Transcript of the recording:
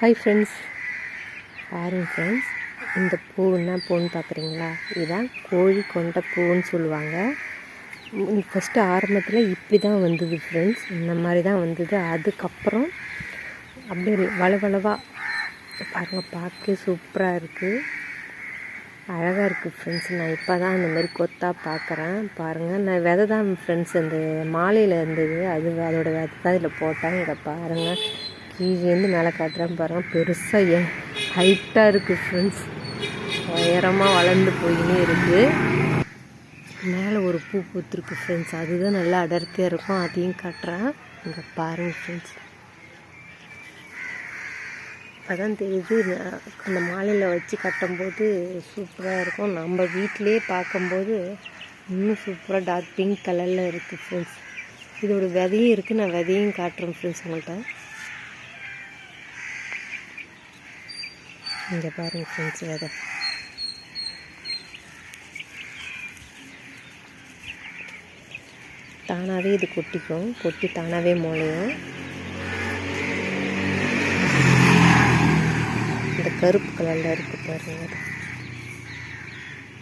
Hi friends பாருங்க friends இந்த பூ என்ன பூன்னு பார்க்குறீங்களா? இதுதான் கோழி கொண்ட பூன்னு சொல்லுவாங்க. ஃபஸ்ட்டு ஆரம்பத்தில் இப்படி தான் வந்தது ஃப்ரெண்ட்ஸ் இந்த மாதிரி தான் வந்தது. அதுக்கப்புறம் அப்படியே வளவளவாக பாருங்கள் பார்க்க சூப்பராக இருக்குது அழகாக இருக்குது ஃப்ரெண்ட்ஸ் நான் இப்போ தான் இந்த மாதிரி கொத்தாக பார்க்குறேன். பாருங்கள் நான் விதை தான் ஃப்ரெண்ட்ஸ் அந்த மாலையில் இருந்தது. அது அதோட விதை தான் இதில் போட்டேன். இதை பாருங்கள் கீழேருந்து மேலே காட்டுறேன் பாருங்கள் பெருசாக ஏன் ஹைட்டாக இருக்குது ஃப்ரெண்ட்ஸ் உயரமாக வளர்ந்து போயின்னே இருக்குது மேலே ஒரு பூ பூத்துருக்கு ஃப்ரெண்ட்ஸ் அதுதான் நல்லா அடர்த்தியாக இருக்கும். அதையும் காட்டுறேன். இங்கே பாருங்கள் ஃப்ரெண்ட்ஸ் அதான் தெரியுது அந்த மாலையில் வச்சு கட்டும்போது சூப்பராக இருக்கும். நம்ம வீட்டிலே பார்க்கும்போது இன்னும் சூப்பராக டார்க் பிங்க் கலரில் இருக்குது ஃப்ரெண்ட்ஸ் இதோட விதையும் இருக்குது நான் விதையும் காட்டுறேன் ஃப்ரெண்ட்ஸ் உங்கள்கிட்ட இங்கே பாருங்கள் ஃப்ரெண்ட்ஸ் விதை தானாகவே இது கொட்டிக்கும். கொட்டி தானாகவே முளையும். இந்த கருப்பு கலரில் இருக்குது பாருங்க.